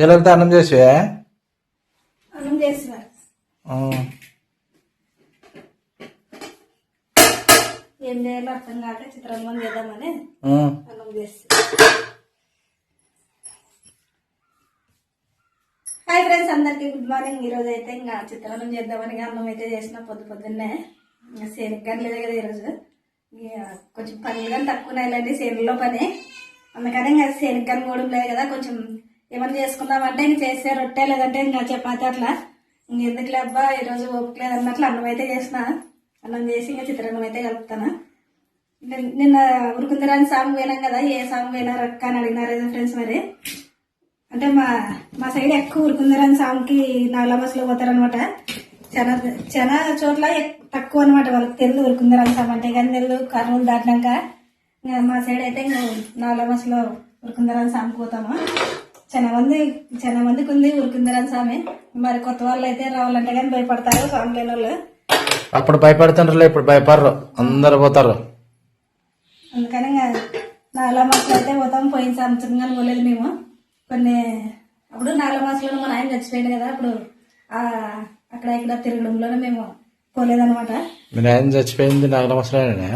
పిల్లలతో అన్నం చేసివే? అన్నం చేసిన. ఏం చేయాలో అర్థం కాక చిత్రాన్నం చేద్దామని అన్నం చేసి హాయ్ ఫ్రెండ్స్ అందరికి గుడ్ మార్నింగ్. ఈరోజు అయితే ఇంకా చిత్రాన్నం చేద్దామని అన్నం అయితే చేసిన. పొద్దు పొద్దున్నే కానీ లేదు కదా ఈరోజు. ఇక కొంచెం పనులు కానీ తక్కువ ఉన్నాయిలేండి సేనులో పని. అందుకని ఇంకా కానీ కూడా లేదు కదా కొంచెం ఏమైనా చేసుకుందామంటే ఇంక చేస్తే రొట్టె లేదంటే ఇంకా చపాతి అట్లా. ఇంక ఎందుకు లేబ్బా ఈరోజు ఓపిక లేదు అన్నట్లు అన్నం అయితే చేసిన. అన్నం చేసి ఇంకా చిత్రాన్నం అయితే కలుపుతాను. నిన్న- నిన్న ఉరుకుందరాని సాంగ్ పోయినాం కదా ఏ సాంగ్ పోయినారు అక్క అని అడిగినారు ఏదో ఫ్రెండ్స్ మరి. అంటే మా మా సైడ్ ఎక్కువ ఉరుకుందరాని సాంగ్కి బస్సులో పోతారనమాట చాలా చాలా చోట్ల తక్కువ అనమాట వాళ్ళకి తెలుగు ఉరుకుందరాని సాంగ్ అంటే కానీ తెలుగు కర్నూలు దాటినాక. మా సైడ్ అయితే ఇంకా బస్సులో ఉరుకుందరాని సాంగ్ పోతాము. చాలా మంది చాలా మందికి ఉంది ఉరుకుందరాని సామి. మరి కొత్త వాళ్ళు అయితే రావాలంటే కానీ భయపడతారు లేని వాళ్ళు. అప్పుడు భయపడుతుండ్రులే ఇప్పుడు భయపడరు. అందరు పోతారు. అందుకని నాలుగు మాసాలు అయితే పోతాం. పోయిన సంవత్సరం కానీ పోలేదు మేము. కొన్ని అప్పుడు నాలుగు మాసాలు మా నాయన చచ్చిపోయింది కదా అప్పుడు అక్కడ ఇక్కడ తిరగడంలోనే మేము పోలేదన్నమాట. మీ నాయన చచ్చిపోయింది నాగలమసలేనే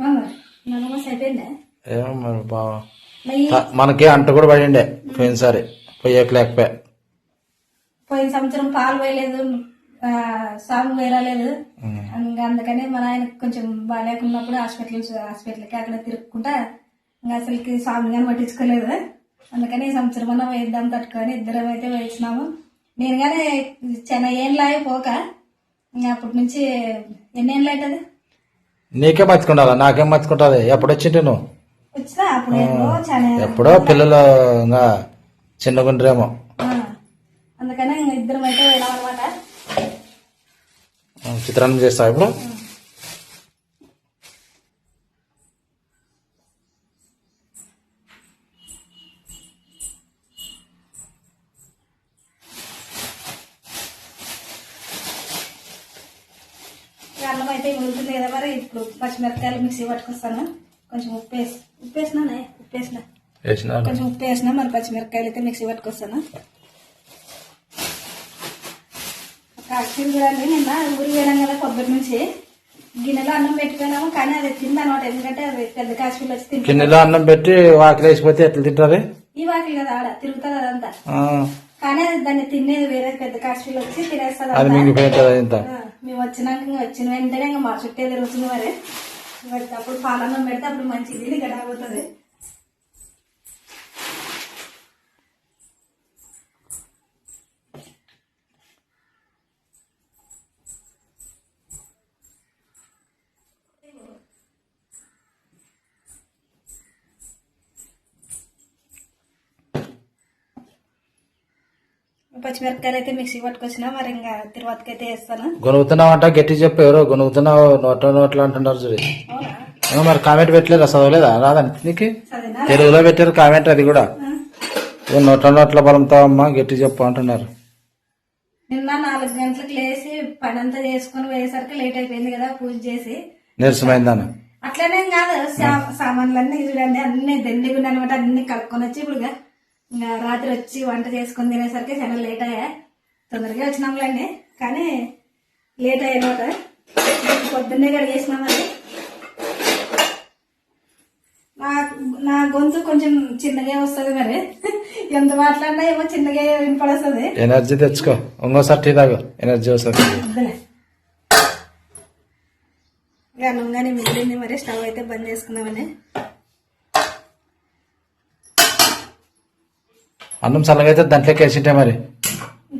ఆ, నాలుగు మాసం అయిపోయింది? ఏమో మరి బావ. మనకి అంట కూడా పడిండే పోయినసారి పోయేకలేకపోయా. పోయిన సంవత్సరం పాలు పోయలేదు సాగు వేయలేదు ఇంకా అందుకని మా నాయన కొంచెం బాగాలేకున్నప్పుడు హాస్పిటల్ హాస్పిటల్కి అక్కడ తిరుక్కుంటా ఇంకా అసలుకి సాగు కానీ పట్టించుకోలేదు అందుకని ఈ సంవత్సరం అన్న వేద్దాం తట్టుకొని ఇద్దరం అయితే వేసినాము నేను కానీ చాలా ఏళ్ళు పోక ఇంకా అప్పటి నుంచి ఎన్ని ఏళ్ళు అవుతుంది? నీకే బతుకుండాలా నాకేం బతుకుంటుంది ఎప్పుడు వచ్చింటే నువ్వు? ఎప్పుడో పిల్లలు ఇంకా చిన్నగుండ్రేమో. అందుకని ఇద్దరం అయితే వెళ్ళాం అనమాట చిత్రాన్నం చేస్తావు ఇప్పుడు? అన్నం అయితే ఉడుకుతుంది కదా మరి. ఇప్పుడు పచ్చిమిరపకాయలు మిక్సీ పట్టుకొస్తాను. కొంచెం ఉప్పు వేసి ఉప్పు వేసినానే? ఉప్పు వేసిన? కొంచెం ఉప్పు వేసిన మరి పచ్చిమిరపకాయలు అయితే మిక్సీ పట్టుకొస్తాను? కాక్షీలు చూడండి నిన్న ఊరికి పోయినాం కదా కొబ్బరి నుంచి. గిన్నెలో అన్నం పెట్టుకున్నాము కానీ అది తిందనమాట ఎందుకంటే అది పెద్ద కాశ్మీర్లో వచ్చి తింటుంది గిన్నెలో అన్నం పెట్టి వాకిలి వేసిపోతే ఎట్లా తింటారు? ఈ వాకిలి కదా ఆడ తిరుగుతుంది అదంతా. కానీ అది దాన్ని తినేది వేరే పెద్ద కాశ్మీర్లో వచ్చి తినేస్తుంది మేము వచ్చినాక వచ్చిన వెంటనే ఇంకా మా చుట్టే తిరుగుతుంది మరి. పెడితే అప్పుడు పాలన్నం పెడితే అప్పుడు మంచిది ఇది అవుతుంది పచ్చిమిరపకాయలు అయితే మిక్సీ పట్టుకొచ్చినా మరి ఇంకా తిరువాతకి అయితే వేస్తాను. గొనుగుతున్నావు అంట గట్టి చెప్పు ఎవరో గొనుగుతున్నావు నోట నోట్లు అంటున్నారు చూడు. మరి కామెంట్ పెట్టలేదా? చదవలేదా? రాదని నీకు? తెలుగులో పెట్టారు కామెంట్ అది కూడా. నోట్ల నోట్ల బలంతో అమ్మా గట్టి చెప్పు అంటున్నారు. నిన్న నాలుగు గంటలకు లేచి పని అంతా చేసుకుని పోయేసరికి లేట్ అయిపోయింది కదా పూజ చేసి. నీరసమైందాను? అట్లనే కాదు సామాన్లన్నీ చూడండి అన్ని దండిగా అనమాట అన్ని కలుపుకొని వచ్చి ఇప్పుడు ఇక రాత్రి వచ్చి వంట చేసుకొని తినేసరికి చాలా లేట్ అయ్యా. తొందరగా వచ్చినాంలేండి. కానీ లేట్ అయ్యమాట పొద్దున్నే కడిగేసినామని నా నా గొంతు కొంచెం చిన్నగా వస్తుంది మరి. ఎంత మాట్లాడినా ఏమో చిన్నగా వినపడొస్తుంది. ఎనర్జీ తెచ్చుకో. ఇంకోసారి టీ తాగు. ఎనర్జీ వస్తుంది. అన్నంగానే మిగిలింది మరి. స్టవ్ అయితే బంద్ చేసుకుందామని. అన్నం చల్లగా అయితే దాంట్లోకి వేసింటే మరి.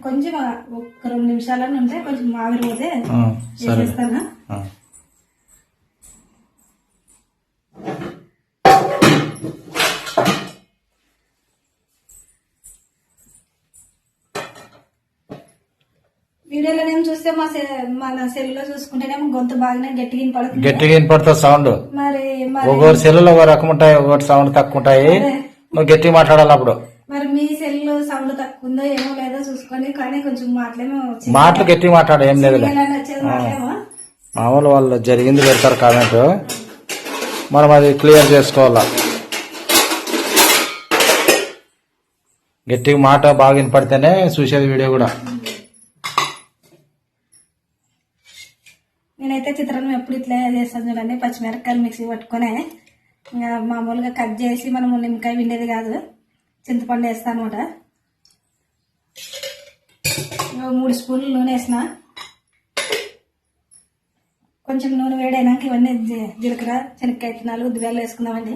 కొంచెం ఒక్క రెండు నిమిషాలని ఉంటే కొంచెం ఆవిరి పోతే ఆ, సరే. వీడియోలో నేను చూస్తే మా మన సెల్లో చూసుకుంటేనేమో గొంతు బాగానే గట్టిగా వినపడుతుంది. గట్టిగా వినపడుతుంది సౌండ్. మరి మరి ఒక్కొక్కరు సెల్లులో ఒక రకం ఉంటాయి ఒకటి సౌండ్ తక్కువ ఉంటాయి. నువ్వు గట్టిగా మాట్లాడాలి అప్పుడు. మరి మీ సెల్ సౌండ్ తక్కువ ఉందో ఏమో లేదో చూసుకొని కానీ కొంచెం మాటలేమో మాటలు గట్టిగా మాట్లాడు ఏం మాటలేమో. మామూలు వాళ్ళు జరిగింది పెడతారు కామెంట్. మనం అది క్లియర్ చేసుకోవాలా? గట్టిగా మాట బాగా వినపడితేనే చూసేది వీడియో కూడా. నేనైతే చిత్రాన్నం ఎప్పుడు ఇట్లా చేస్తాను చూడండి. పచ్చిమిరపకాయలు మిక్సీ పట్టుకొని. ఇంకా మామూలుగా కట్ చేసి మనం నిమ్మకాయ విండేది కాదు. చింతపండు వేస్తాను అనమాట మూడు స్పూన్లు నూనె వేసిన. కొంచెం నూనె వేడైనాక ఇవన్నీ జీలకర్ర శనక్కాయ విత్తనాలు ఉద్దిగాలు వేసుకుందామండి.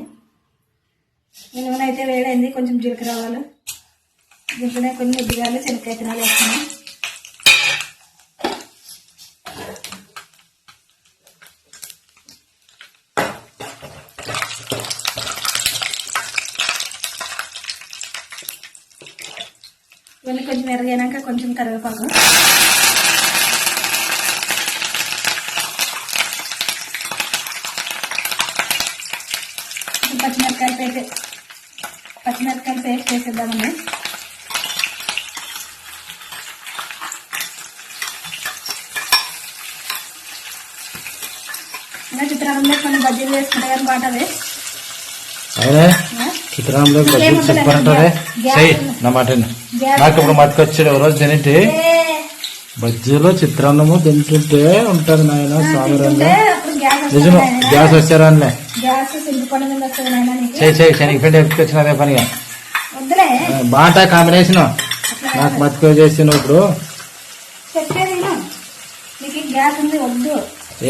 నూనె అయితే వేడైంది కొంచెం జీలకర్ర ఆవాలు. దీంట్లోనే కొన్ని ఉద్దిగాలు శనక్కాయ విత్తనాలు వేసుకున్నాం. ఇవన్నీ కొంచెం ఎరగైనాక కొంచెం కరివేపాకు. కొంచెం పచ్చిమిరపకాయలు పేస్ట్ పచ్చిమిరపకాయలు పేస్ట్ వేసేద్దామండి ఇంకా చిత్రాన్నంలో కొన్ని బజ్జీలు వేసుకుంటే కానీ బాగుంటుంది. అవునే? చిత్రాంలో బజ్జీలు సూపర్ ఉంటుంది నా మాట. నాకు ఇప్పుడు మతికొచ్చాడు ఒక రోజు తినేటి బజ్జీలో చిత్రాన్నము తింటుంటే ఉంటది నాయన అప్పుడు గ్యాస్ నిజము చేయి చేయి శనగపిండి ఎత్తుకొచ్చిన అదే పనిగా? బాగుంటాయి కాంబినేషన్ నాకు మతికో చేసి నువ్వు ఇప్పుడు?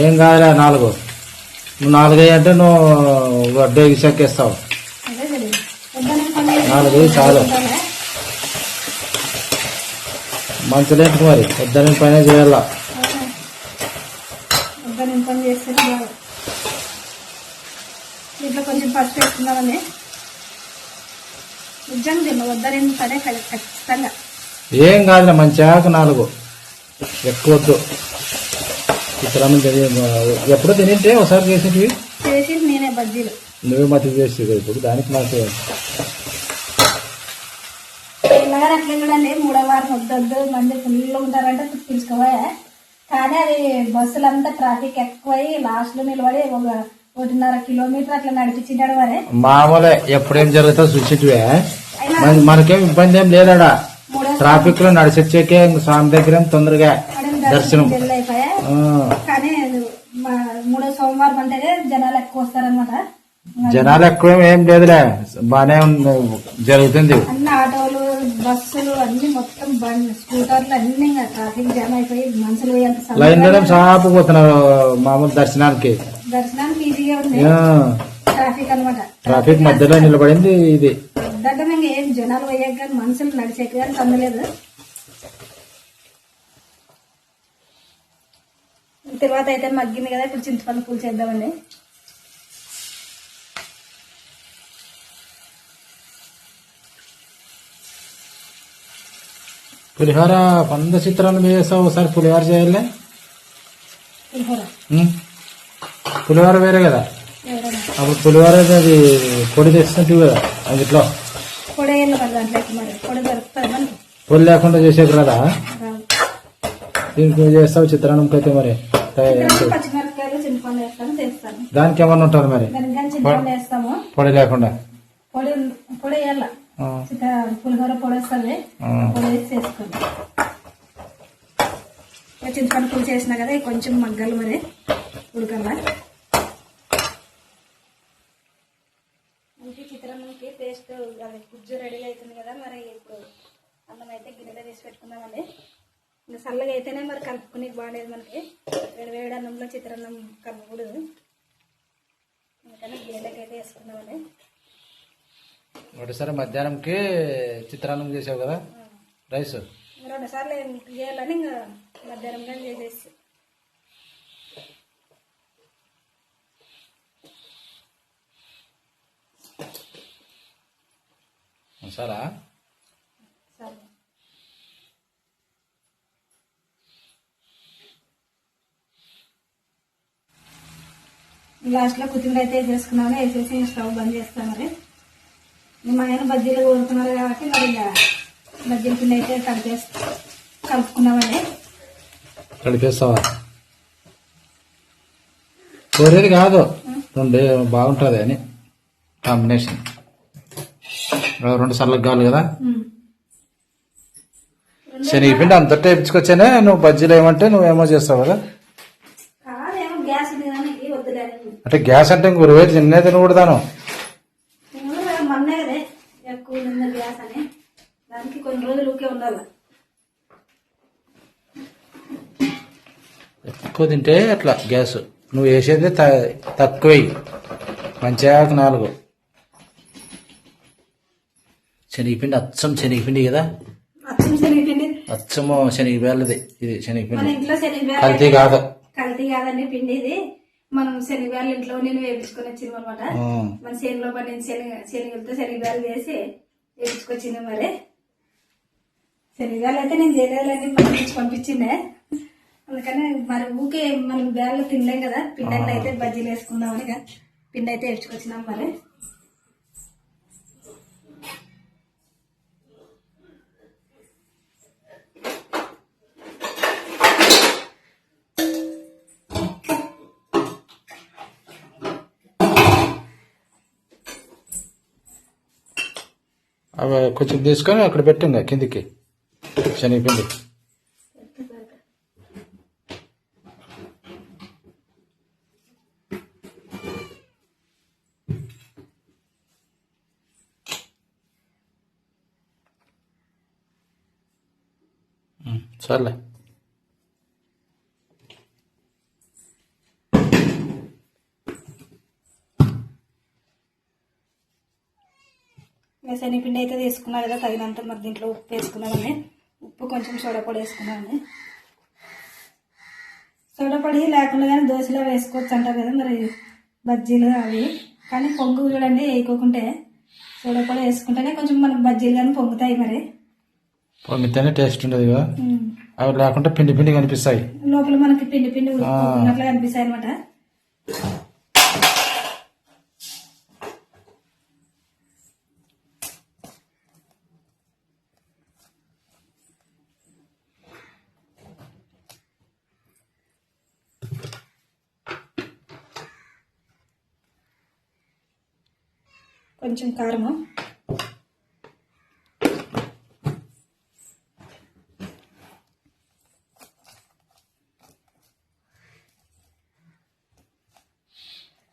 ఏం కాదులే నాలుగు. నువ్వు నాలుగు అయ్యి అంటే నువ్వు వడ్డే వద్దని కొన్ని నాలుగు చాలు. మంచలేంటి మరి వద్దని పైన చేయాలా. వద్దని కొన్ని చేస్తే దీంట్లో కొంచెం పసుపు తిన్న ఖచ్చితంగా. ఏం కాదులే మంచిగా నాలుగు. ఎక్కువ వద్దు చిత్రాన్ని తెలియదు. ఎప్పుడో తినింటే ఒకసారి చేసేటివి? చేసి నేనే బజ్జీలు. నువ్వే మతి చేసేది ఇప్పుడు దానికి నాకు పిల్లగారు అట్లా చూడండి మూడో వారం వద్దొద్దు మంది ఫుల్ ఉంటారంటే పిలుచుకోబోయా కానీ అది బస్సులంతా ట్రాఫిక్ ఎక్కువై లాస్ట్లో నిలబడి ఒక ఒకటిన్నర కిలోమీటర్ అట్లా నడిపించినాడు మరి. మామూలే ఎప్పుడేం జరుగుతుందో చూసేటివే. మనకేం ఇబ్బంది ఏం లేదాడా? మూడో ట్రాఫిక్లో నడిచొచ్చాకే స్వామి దగ్గర తొందరగా వారం దర్శనం. కానీ మూడో సోమవారం అంటేనే జనాలు ఎక్కువ వస్తారనమాట జనాలు ఎక్కువ ఏం లేదులే. బానే ఉంది, జరుగుతుంది. అన్ని ఆటోలు బస్సులు అన్ని మొత్తం బండి స్కూటర్లు అన్ని ట్రాఫిక్ జామ్ అయిపోయి మనుషులు ఎంత లైన్లో షాపు పోతున్నారు మామూలు దర్శనానికి. దర్శనానికి ఈజీగా ఉంది. ట్రాఫిక్ అనమాట ట్రాఫిక్ మధ్యలో నిలబడింది ఇది. ఇంకా ఏం జనాలు పోయాక కానీ మనుషులు నడిచేక కానీ సందలేదు తర్వాత అయితే మగ్గింది కదా ఇప్పుడు చింతపండు పూలు చేద్దామండి. పులిహోర పంద చిత్రాలు వేసావు ఒకసారి? పులిహోర చేయాలి. పులిహోర. వేరే కదా? అప్పుడు పులిహోర అది పొడి తెచ్చినట్టు కదా అందుట్లో పొడి లేకుండా చేసేది కదా రాదు. దీనికి చేస్తావు చిత్రాన్నంకి అయితే మరి. దానికి ఏమన్నా ఉంటుంది మరి? పొడి లేకుండా. పొడి పొడి పులిహోర పొడి వస్తుంది. పొడి వేసి చింతపండు పులుసు చేసినా కదా కొంచెం మగ్గాలి మరి ఉడకల్లా. మనకి చిత్రాన్నకి పేస్ట్ అది గుజ్జు రెడీ అవుతుంది కదా మరి ఇప్పుడు అన్నం అయితే గిన్నెలో వేసి పెట్టుకుందామండి. ఇంకా చల్లగా అయితేనే మరి కలుపుకుని బాగుండేది మనకి. వేడి వేడి అన్నంలో చిత్రాన్నం కలపకూడదు. అందుకని గిన్నెలకి అయితే వేసుకుందామండి. ఒకటిసారి మధ్యాహ్నంకి చిత్రాన్నం చేసావు కదా? రైస్? రెండు సార్లు చేయాలని మధ్యాహ్నం చేసేసి. సరే. లాస్ట్లో కొత్తిమీర అయితే వేసేసుకున్నాను వేసేసి స్టవ్ బంద్ చేస్తాను మరి. మా ఆయన బజ్జీలు కోరుతున్నారు కాబట్టి మరి ఇంకా బజ్జీల పిండి అయితే కలిపేసి కలుపుకున్నామండి. కలిపేస్తావా కోరేది కాదు. రెండు బాగుంటుంది అని. కాంబినేషన్. రెండు సర్లకు కావాలి కదా. ఉమ్. శనగపిండి అంతటే ఇప్పించుకొచ్చానే నువ్వు బజ్జీలు ఏమంటే నువ్వేమో చేస్తావు కదా. అంటే గ్యాస్ అంటే ఇంకో రోజు తిన్నే తినకూడదాను. నేను కూడా మొన్నే కదే ఎక్కువ నిన్న గ్యాస్ అని దానికి కొన్ని రోజులు ఊకే ఉండాలి. ఎక్కువ తింటే అట్లా గ్యాస్. నువ్వు వేసేది తక్కువ. మంచిగా నాలుగు. శనగపిండి అచ్చం శనగపిండి కదా? అచ్చం శనగపిండి? అచ్చము శనగబేళ్ళది ఇది శనగపిండి. కల్తీ కాదు. కల్తీ కాదండి పిండి ఇది. మనం శనగలు ఇంట్లో నేను వేపించుకొని వచ్చింది అనమాట. మన శనిలో పడిన శనగ శనగలతో శనగలు వేసి వేపించుకొచ్చింది మరి. శనగలు అయితే నేను చేయలేదండి పంపించి పంపించిండే అందుకని మరి ఊకే మనం బ్యాగ్లో తినలేం కదా పిండి అయితే బజ్జీలు వేసుకుందామని ఇక పిండి అయితే వేపించుకొచ్చినాం మరి. అవి కొంచెం తీసుకొని అక్కడ పెట్టింది కిందికి. శనగపిండి సర్లే. శనగపిండి అయితే తీసుకున్నా కదా తగినంత మరి దీంట్లో ఉప్పు వేసుకున్నామని. ఉప్పు కొంచెం సోడాపొడి వేసుకున్నామని సోడాపొడి లేకుండా కానీ దోశలో వేసుకోవచ్చు అంటారు కదా మరి బజ్జీలు అవి. కానీ పొంగు చూడండి వేయకోకుంటే సోడాపొడి వేసుకుంటేనే కొంచెం మనకు బజ్జీలు కానీ పొంగుతాయి మరి. పొంగితేనే టేస్ట్ ఉండదు కదా. అవి లేకుంటే పిండి పిండి కనిపిస్తాయి. లోపల మనకి పిండి పిండి ఉడుకున్నట్లుగా అనిపిస్తాయి అనమాట కొంచెం కారము.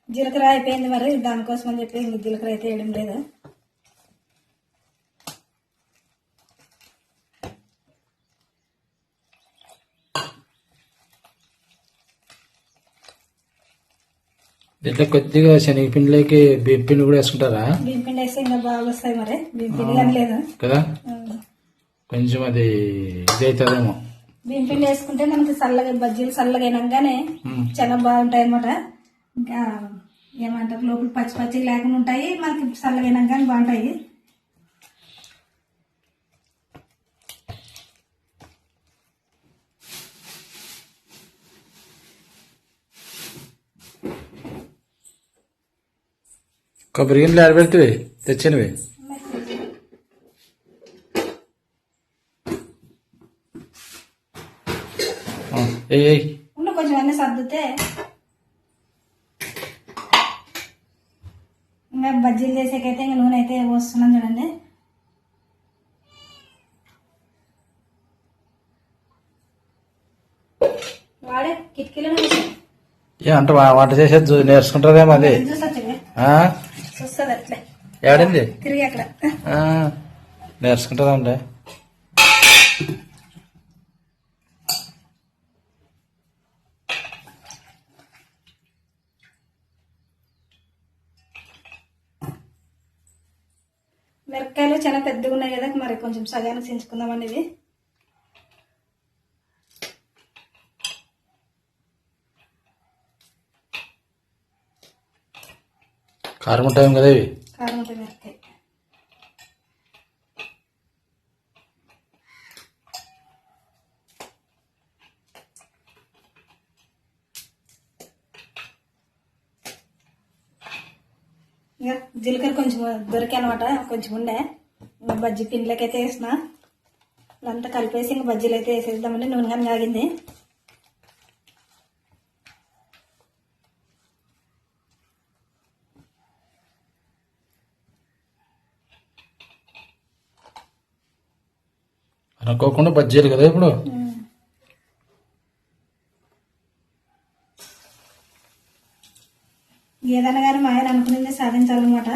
జీలకర్ర అయిపోయింది మరి దానికోసం అని చెప్పి జీలకర్ర అయితే వేయడం లేదు. దీంట్లో కొద్దిగా శనగపిండిలోకి బియ్యం పిండి కూడా వేసుకుంటారా? బియ్యం పిండి వేస్తే ఇంకా బాగా వస్తాయి మరి. బియ్యం పిండి కానీ లేదు. కదా. కొంచెం అది ఇది అవుతుందేమో బియ్యం పిండి వేసుకుంటే మనకి చల్లగా బజ్జీలు చల్లగా అయినాగానే ఉమ్. చాలా బాగుంటాయి అనమాట ఇంకా ఏమంటారు లోపల పచ్చి పచ్చి లేకుండా ఉంటాయి మనకి చల్లగా బాగుంటాయి. కొబ్బరి గిన్నెలు ఆడబెడితే తెచ్చినవి కొంచెం అన్నీ సర్దితే. ఇంకా బజ్జీలు చేసేకైతే ఇంకా నూనె అయితే పోస్తున్నాం చూడండి. వాడే కిటికీలో అంటే వంట చేసేది నేర్చుకుంటారేమో అది. చూస్తుంది అట్లే ఏడండి తిరిగి అక్కడ. మిరపకాయలు చాలా పెద్దగా ఉన్నాయి కదా మరి కొంచెం సగానికి చించుకుందామండి ఇవి కారం ఉంటాయి కదా ఇవి. కారం జీలకర్ర కొంచెం దొరికాయి అనమాట కొంచెం ఉండే. బజ్జీ పిండిలోకి అయితే వేసిన. అంతా కలిపేసి ఇంకా బజ్జీలు అయితే వేసేద్దామని నూనె కానీ కాగింది అనుకోకుండా బజ్జీలు కదా ఇప్పుడు? ఏదైనా కానీ మా ఆయన అనుకునేది సాధించాలన్నమాట.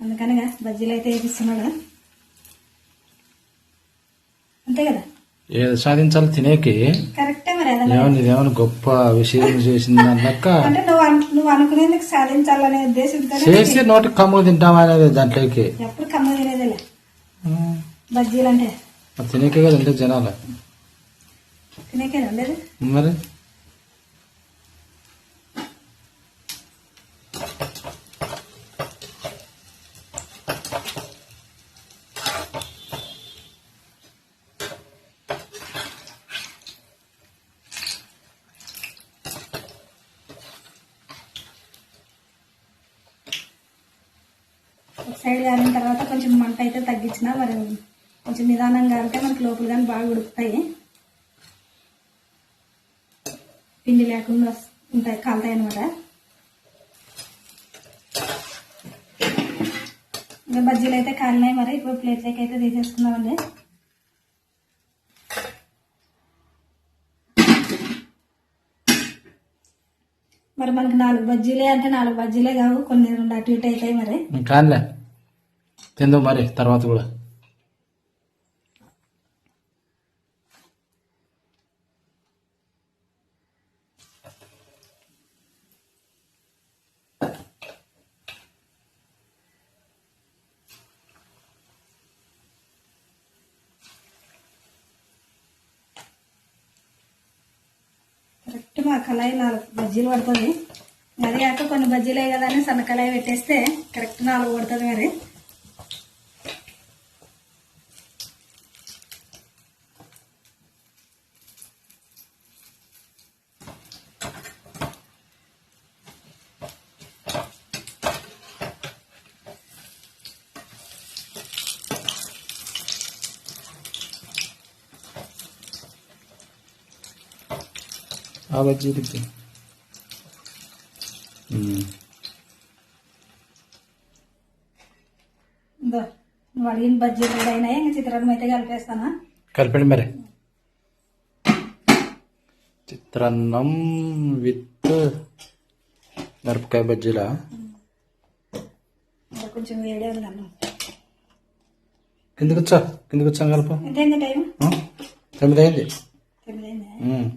అందుకనిగా బజ్జీలు అయితే వేపిస్తున్నాడు. అంతే కదా? ఏది సాధించాలి తినేకి? గొప్ప విషయం చేసింది అన్నాక అంటే నువ్వు అను- నువ్వు అనుకునేందుకు సాధించాలనే ఉద్దేశంతో చేసి నోటికి కమ్ము తింటామా అనేది దాంట్లోకి? ఎప్పుడు కమ్మ తినేదిలే. బజ్జీలు అంటే మరి తినేకే కదా ఉంటే జనాలు. మరి? సైడ్ కాలిన తర్వాత కొంచెం మంట అయితే తగ్గించిన మరి కొంచెం నిదానంగా అంటే మనకి లోపల కానీ బాగా ఉడుకుతాయి. పిండి లేకుండా ఉంటాయి కాలుతాయి అనమాట ఇంకా బజ్జీలు అయితే కాలినాయి మరి. ఇప్పుడు ప్లేట్లోకి అయితే తీసేసుకున్నామండి మరి మనకి నాలుగు బజ్జీలే అంటే నాలుగు బజ్జీలే కావు. కొన్ని రెండు అటు ఇటు అవుతాయి మరి. కానిలే. తిందు మరి తర్వాత కూడా కరెక్ట్ మా కళాయి బజ్జీలు పడుతుంది మరి కాక కొన్ని బజ్జీలే కదా అని సన్నకలాయి పెట్టేస్తే కరెక్ట్ నాలుగు పడుతుంది మరి ఆ బజ్జీలు తిను. ఉమ్. ఇందో అడిగిన బజ్జీలు కూడా అయినాయి? ఇంకా చిత్రాన్నం అయితే కలిపేస్తానా? కలిపండి మరి. చిత్రాన్నం విత్ మిరపకాయ బజ్జీలా? కొంచెం వేడే ఉంది అన్నం కిందకి వచ్చా? కిందకి వచ్చాం కలప. టైం? తొమ్మిది అయింది. తొమ్మిదైందా ఉమ్.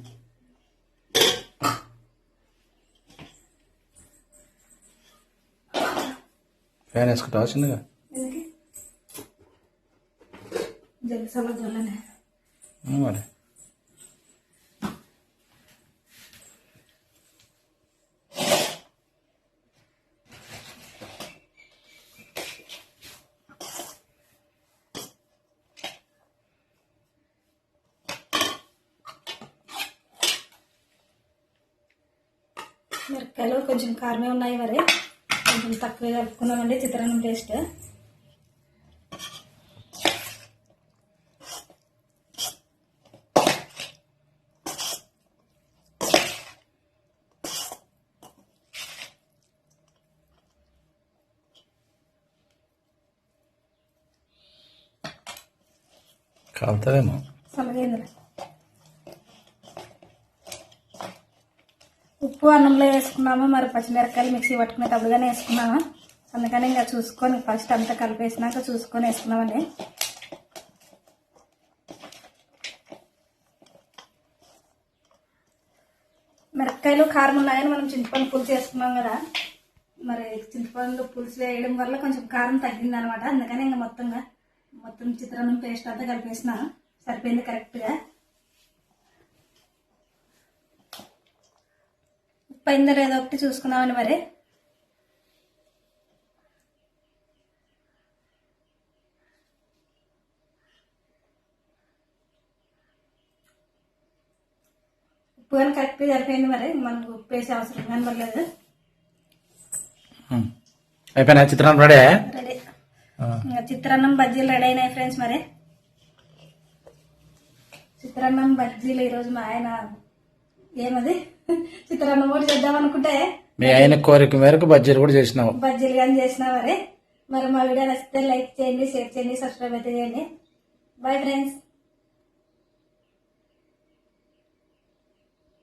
ఫ్యాన్ వేసుకుంటావా చిన్నగా? జలసల జల్లనే ఉమ్, మరి మిరపకాయలు కొంచెం కారమే ఉన్నాయి మరి కొంచెం తక్కువ కలుపుకున్నామండి చిత్రాన్నం టేస్ట్ కాలుతుందేమో ఉప్పు అన్నంలో వేసుకున్నాము మరి పచ్చిమిరపకాయలు మిక్సీ పట్టుకునేటప్పుడుగానే వేసుకున్నాము. అందుకని ఇంకా చూసుకొని ఫస్ట్ అంతా కలిపేసినాక చూసుకొని వేసుకున్నామండి. మిరపకాయలు కారం ఉన్నాయని మనం చింతపండు పులుసు వేసుకున్నాం కదా. మరి చింతపండు పులుసు వేయడం వల్ల కొంచెం కారం తగ్గింది అనమాట అందుకని ఇంకా మొత్తంగా మొత్తం చిత్రాన్నం పేస్ట్ అంతా కలిపేసిన. సరిపోయింది కరెక్ట్గా ఉప్పు అయిందో లేదో ఒకటి చూసుకున్నామని మరి. ఉప్పు కానీ కరెక్ట్గా సరిపోయింది మరి. మనకు ఉప్పు వేసే అవసరం కానీ పర్లేదు. అయిపోయినా చిత్రం రెడీ చిత్రాన్నం బజ్జీలు రెడీ అయినాయి ఫ్రెండ్స్ మరి. చిత్రాన్నం బజ్జీలు ఈరోజు మా ఆయన ఏమది? చిత్రాన్నం కూడా చేద్దాం అనుకుంటే. మీ ఆయన కోరిక మేరకు బజ్జీలు కూడా చేసినావు బజ్జీలు కానీ చేసినా మరి. మరి మా వీడియో నచ్చితే లైక్ చేయండి షేర్ చేయండి సబ్స్క్రైబ్ అయితే చేయండి. Bye friends